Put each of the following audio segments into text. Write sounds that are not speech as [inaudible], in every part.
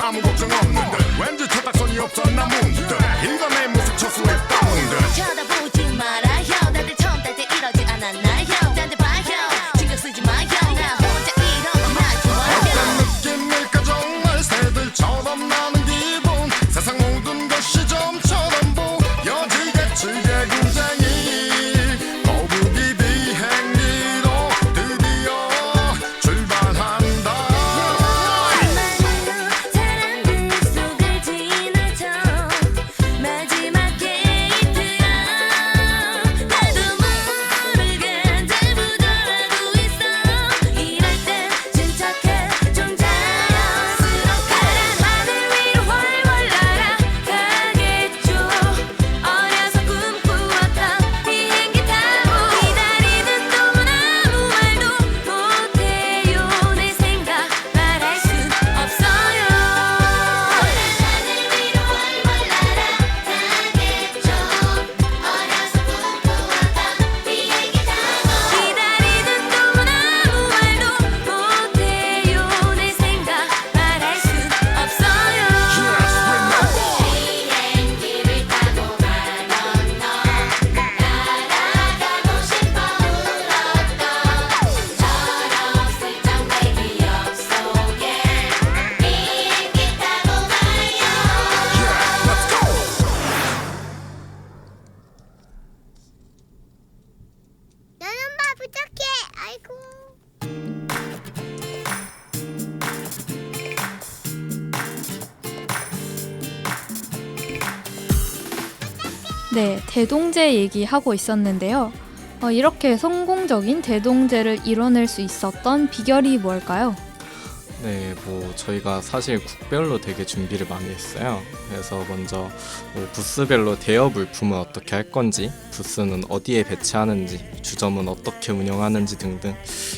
아무 걱정 없는데. 왠지 초딱선이 없었나 문득. 네, 대동제 얘기하고 있었는데요. 어, 이렇게 성공적인 대동제를 이뤄낼 수 있었던 비결이 뭘까요? 네, 뭐 저희가 사실 국별로 되게 준비를 많이 했어요. 그래서 먼저 뭐 부스별로 대여 물품은 어떻게 할 건지, 부스는 어디에 배치하는지, 주점은 어떻게 운영하는지 등등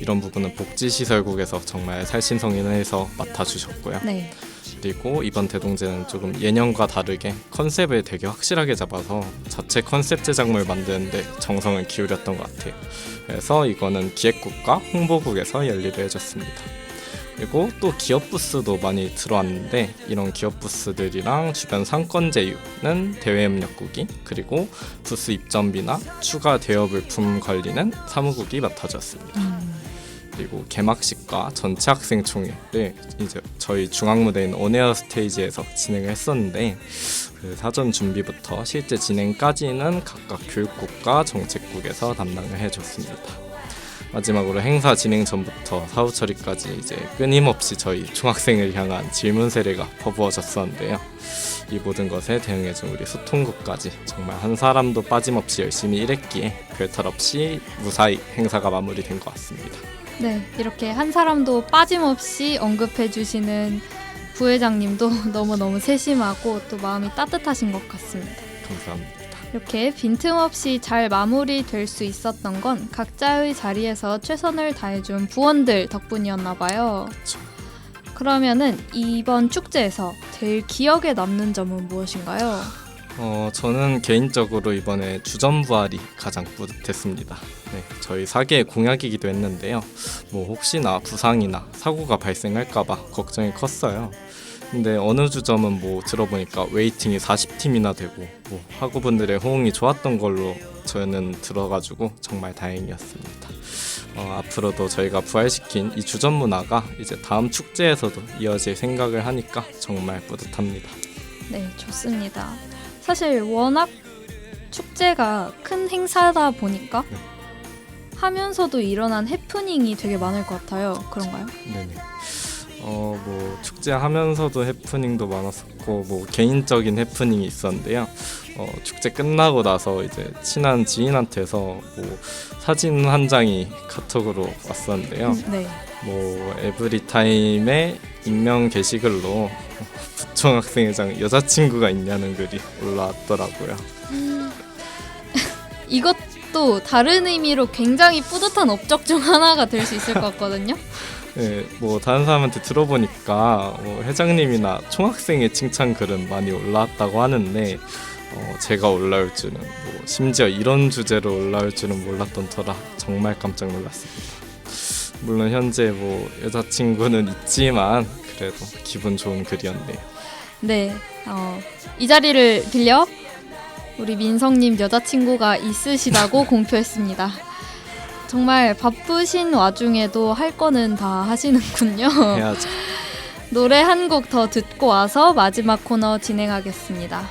이런 부분은 복지시설국에서 정말 살신성인해서 맡아주셨고요. 네, 그리고 이번 대동제는 조금 예년과 다르게 컨셉을 되게 확실하게 잡아서 자체 컨셉 제작물 만드는데 정성을 기울였던 것 같아요. 그래서 이거는 기획국과 홍보국에서 열일을 해줬습니다. 그리고 또 기업 부스도 많이 들어왔는데 이런 기업 부스들이랑 주변 상권 제휴는 대외협력국이 그리고 부스 입점비나 추가 대여 물품 관리는 사무국이 맡아줬습니다. 개막식과 전체 학생 총회를 이제 저희 중앙 무대인 온에어 스테이지에서 진행을 했었는데 그 사전 준비부터 실제 진행까지는 각각 교육국과 정책국에서 담당을 해줬습니다. 마지막으로 행사 진행 전부터 사후 처리까지 이제 끊임없이 저희 총학생을 향한 질문 세례가 퍼부어졌었는데요. 이 모든 것에 대응해준 우리 소통국까지 정말 한 사람도 빠짐없이 열심히 일했기에 별탈 없이 무사히 행사가 마무리된 것 같습니다. 네, 이렇게 한 사람도 빠짐없이 언급해 주시는 부회장님도 [laughs] 너무너무 세심하고 또 마음이 따뜻하신 것 같습니다. 감사합니다. 이렇게 빈틈없이 잘 마무리될 수 있었던 건 각자의 자리에서 최선을 다해준 부원들 덕분이었나 봐요. 그러면은 이번 축제에서 제일 기억에 남는 점은 무엇인가요? 어, 저는 개인적으로 이번에 주점 부활이 가장 뿌듯했습니다. 네, 저희 사계의 공약이기도 했는데요. 뭐 혹시나 부상이나 사고가 발생할까봐 걱정이 컸어요. 근데 어느 주점은 뭐 들어보니까 웨이팅이 40팀이나 되고 뭐 학우분들의 호응이 좋았던 걸로 저는 들어가지고 정말 다행이었습니다. 어, 앞으로도 저희가 부활시킨 이 주점 문화가 이제 다음 축제에서도 이어질 생각을 하니까 정말 뿌듯합니다. 네, 좋습니다. 사실 워낙 축제가 큰 행사다 보니까 네. 하면서도 일어난 해프닝이 되게 많을 것 같아요. 그런가요? 네네. 어, 뭐 축제 하면서도 해프닝도 많았었고 뭐 개인적인 해프닝이 있었는데요. 어, 축제 끝나고 나서 이제 친한 지인한테서 뭐 사진 한 장이 카톡으로 왔었는데요. 네. 뭐 에브리타임의 익명 게시글로 부총학생회장 여자친구가 있냐는 글이 올라왔더라고요. [laughs] 이것도 다른 의미로 굉장히 뿌듯한 업적 중 하나가 될 수 있을 것 같거든요. [laughs] 네, 뭐 다른 사람한테 들어보니까 뭐 회장님이나 총학생의 칭찬 글은 많이 올라왔다고 하는데 어, 제가 올라올 줄은 뭐 심지어 이런 주제로 올라올 줄은 몰랐던 터라 정말 깜짝 놀랐습니다. 물론 현재 뭐 여자친구는 있지만 그래도 기분 좋은 글이었네요. 네. 어, 이 자리를 빌려 우리 민성님 여자친구가 있으시다고 [laughs] 공표했습니다. 정말 바쁘신 와중에도 할 거는 다 하시는군요. 해야죠. [laughs] 노래 한 곡 더 듣고 와서 마지막 코너 진행하겠습니다.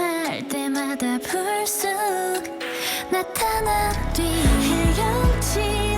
방심할 때마다 불쑥 나타나 뒤 헤엄치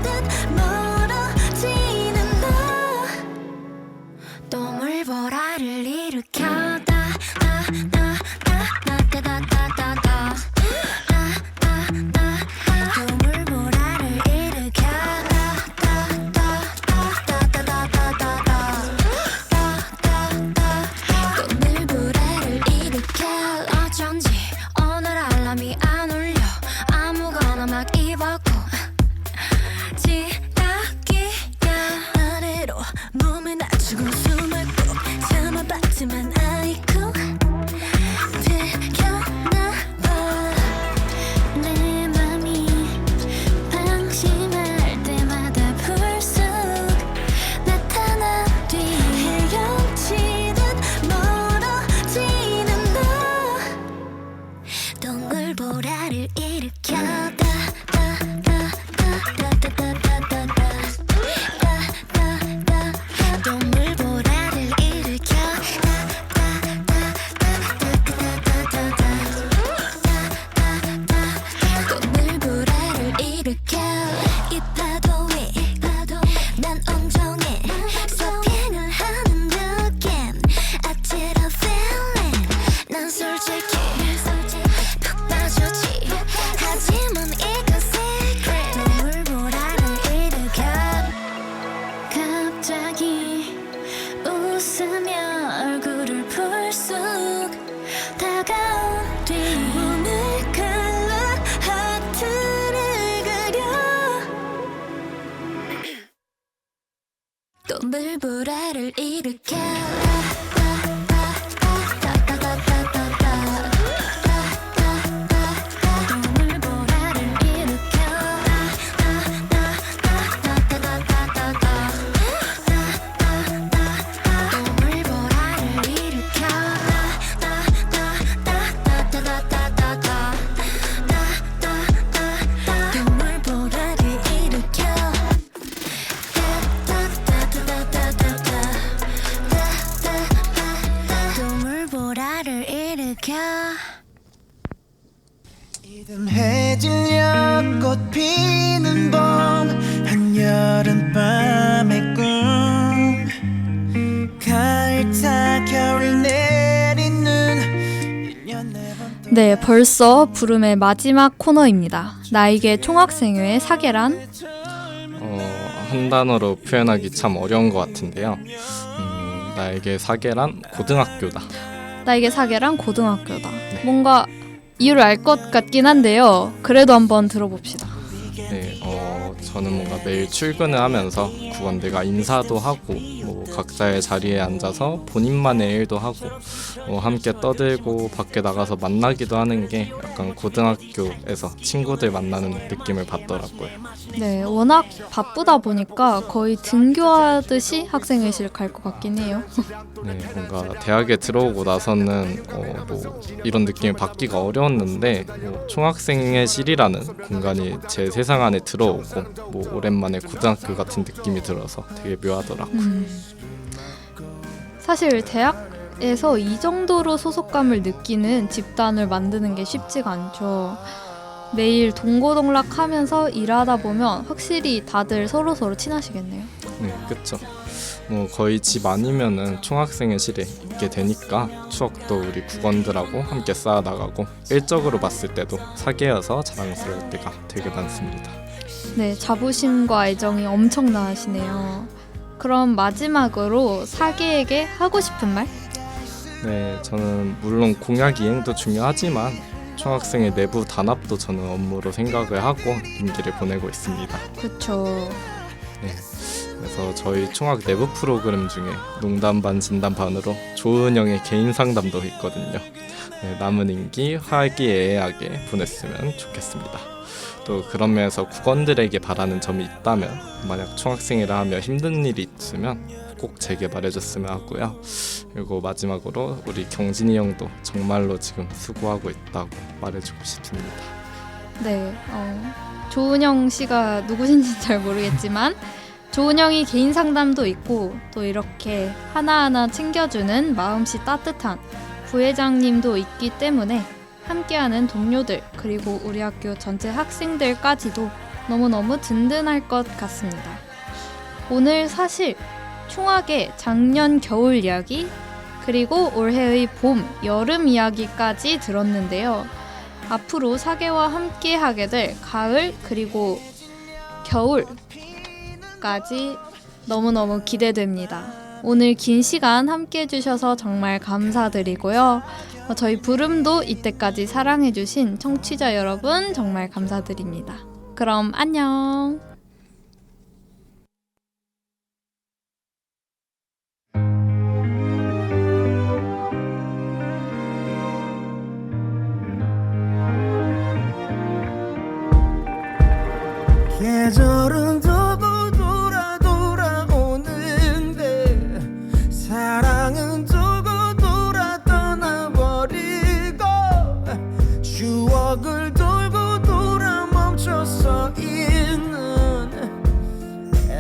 일으켜 이듬해질녘 꽃 피는 봄 한여름밤의 꿈 가을 타 겨울 내리는 1년 네번 네, 벌써 부름의 마지막 코너입니다. 나에게 총학생회의 사계란. 어, 한 단어로 표현하기 참 어려운 것 같은데요. 음, 나에게 사계란 고등학교다. 나에게 사계란 고등학교다. 뭔가 이유를 알 것 같긴 한데요. 그래도 한번 들어봅시다. 네, 어, 저는 뭔가 매일 출근을 하면서 구원들과 인사도 하고 뭐 각자의 자리에 앉아서 본인만의 일도 하고 뭐 함께 떠들고 밖에 나가서 만나기도 하는 게 약간 고등학교에서 친구들 만나는 느낌을 받더라고요. 네, 워낙 바쁘다 보니까 거의 등교하듯이 학생회실 갈 것 같긴 해요. 네, 뭔가 대학에 들어오고 나서는 어, 뭐 이런 느낌을 받기가 어려웠는데 뭐 총학생회실이라는 공간이 제 세상 안에 들어오고 뭐 오랜만에 고등학교 같은 느낌이 들어서 되게 묘하더라고요. 음. 사실 대학에서 이 정도로 소속감을 느끼는 집단을 만드는 게 쉽지가 않죠. 매일 동고동락하면서 일하다 보면 확실히 다들 서로 서로 친하시겠네요. 네, 그쵸. 뭐 거의 집 아니면은 총학생회실에 있게 되니까 추억도 우리 국원들하고 함께 쌓아 나가고 일적으로 봤을 때도 사계여서 자랑스러울 때가 되게 많습니다. 네, 자부심과 애정이 엄청나시네요. 그럼 마지막으로 사계에게 하고 싶은 말? 네, 저는 물론 공약 이행도 중요하지만 총학생의 내부 단합도 저는 업무로 생각을 하고 임기를 보내고 있습니다. 그쵸. 그래서 저희 총학 내부 프로그램 중에 농담 반 진담 반으로 조은영의 개인 상담도 있거든요. 네, 남은 임기 화기애애하게 보냈으면 좋겠습니다. 또 그런 면에서 국원들에게 바라는 점이 있다면 만약 총학생이라 하며 힘든 일이 있으면 꼭 제게 말해줬으면 하고요. 그리고 마지막으로 우리 경진이 형도 정말로 지금 수고하고 있다고 말해주고 싶습니다. 네, 어, 조은영 씨가 누구신지 잘 모르겠지만 조은영이 개인 상담도 있고 또 이렇게 하나하나 챙겨주는 마음씨 따뜻한 부회장님도 있기 때문에 함께하는 동료들 그리고 우리 학교 전체 학생들까지도 너무너무 든든할 것 같습니다. 오늘 사실 총학의 작년 겨울 이야기 그리고 올해의 봄, 여름 이야기까지 들었는데요. 앞으로 사계와 함께 하게 될 가을 그리고 겨울까지 너무너무 기대됩니다. 오늘 긴 시간 함께 해주셔서 정말 감사드리고요. 어, 저희 부름도 이때까지 사랑해주신 청취자 여러분 정말 감사드립니다. 그럼 안녕! 계절은 두고 돌아 돌아오는데 사랑은 두고 돌아 떠나버리고 추억을 돌고 돌아 멈춰서 있는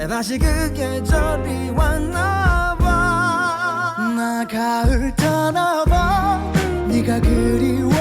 다시 그 계절이 왔나 봐나 가을 떠나봐. 네가 그리워.